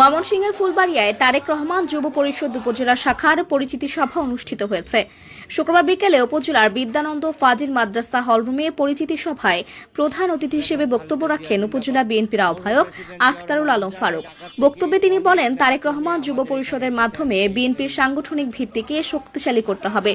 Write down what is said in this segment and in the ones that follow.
ময়মনসিংহের ফুলবাড়িয়ায় তারেক রহমান যুব পরিষদ উপজেলা শাখার পরিচিতি সভা অনুষ্ঠিত হয়েছে। শুক্রবার বিকেলে উপজেলার বিদ্যানন্দ ফাজিল মাদ্রাসা হলরুমে পরিচিতি সভায় প্রধান অতিথি হিসেবে বক্তব্য রাখেন উপজেলা বিএনপির আহ্বায়ক আখতারুল আলম ফারুক। বক্তব্যে তিনি বলেন, তারেক রহমান যুব পরিষদের মাধ্যমে বিএনপির সাংগঠনিক ভিত্তিকে শক্তিশালী করতে হবে।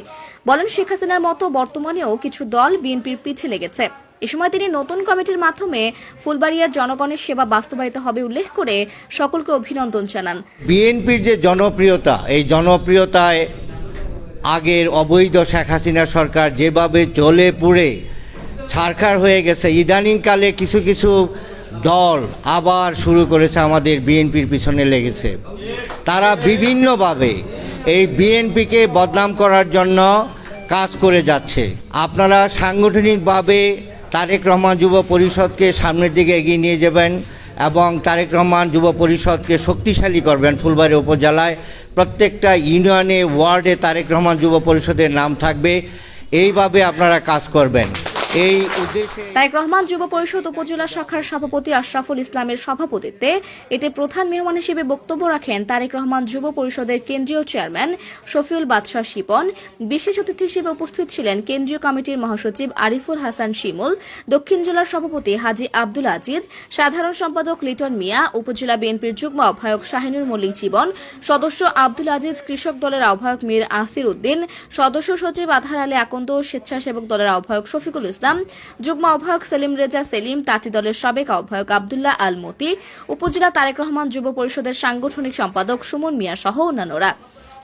বলেন, শেখ হাসিনার মতো বর্তমানেও কিছু দল বিএনপির পিছে লেগেছে। এ সময় তিনি নতুন কমিটির মাধ্যমে ফুলবাড়িয়ার জনগণের সেবা বাস্তবায়িত হবে উল্লেখ করে সকলকে অভিনন্দন জানান। বিএনপির যে জনপ্রিয়তা, এই জনপ্রিয়তায় আগের অবৈধ শেখ হাসিনা সরকার যেভাবে জ্বলে পুড়ে ছারখার হয়ে গেছে, ইদানিংকালে কিছু কিছু দল আবার শুরু করেছে আমাদের বিএনপির পিছনে লেগেছে। তারা বিভিন্নভাবে এই বিএনপিকে বদনাম করার জন্য কাজ করে যাচ্ছে। আপনারা সাংগঠনিকভাবে তারেক রহমান যুব পরিষদকে সামনের দিকে এগিয়ে নিয়ে যাবেন এবং তারেক রহমান যুব পরিষদকে শক্তিশালী করবেন ফুলবাড়ি উপজেলায়। প্রত্যেকটা ইউনিয়নে, ওয়ার্ডে তারেক রহমান যুব পরিষদের নাম থাকবে। এইভাবে আপনারা কাজ করবেন। এই তারেক রহমান যুব পরিষদ উপজেলা শাখার সভাপতি আশরাফুল ইসলামের সভাপতিত্বে এতে প্রধান মেহমান হিসেবে বক্তব্য রাখেন তারেক রহমান যুব পরিষদের কেন্দ্রীয় চেয়ারম্যান শফিউল বাদশাহ শিপন। বিশেষ অতিথি হিসেবে উপস্থিত ছিলেন কেন্দ্রীয় কমিটির মহাসচিব আরিফুল হাসান শিমুল, দক্ষিণ জেলার সভাপতি হাজি আব্দুল আজিজ, সাধারণ সম্পাদক লিটন মিয়া, উপজেলা বিএনপির যুগ্ম আহ্বায়ক শাহিনুর মল্লিক জীবন, সদস্য আব্দুল আজিজ, কৃষক দলের আহ্বায়ক মীর আসির উদ্দিন, সদস্য সচিব আধার আলী আকন্দ, স্বেচ্ছাসেবক দলের আহ্বায়ক শফিকুল ইসলাম যুগ্ম আহ্বায়ক সেলিম রেজা সেলিম, তাঁতি দলের সাবেক আহ্বায়ক আবদুল্লাহ আল মতি উপজেলা তারেক রহমান যুব পরিষদের সাংগঠনিক সম্পাদক সুমন মিয়া সহ অন্যান্যরা।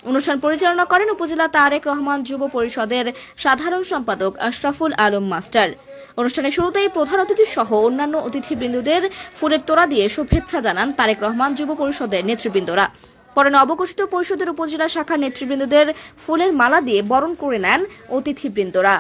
অনুষ্ঠান পরিচালনা করেন উপজেলা তারেক রহমান যুব পরিষদের সাধারণ সম্পাদক আশরাফুল আলম মাস্টার। অনুষ্ঠানের শুরুতেই প্রধান অতিথি সহ অন্যান্য অতিথিবৃন্দদের ফুলের তোড়া দিয়ে শুভেচ্ছা জানান তারেক রহমান যুব পরিষদের নেতৃবৃন্দরা। পরে নবগঠিত পরিষদের উপজেলা শাখার নেতৃবৃন্দদের ফুলের মালা দিয়ে বরণ করে নেন অতিথিবৃন্দরা।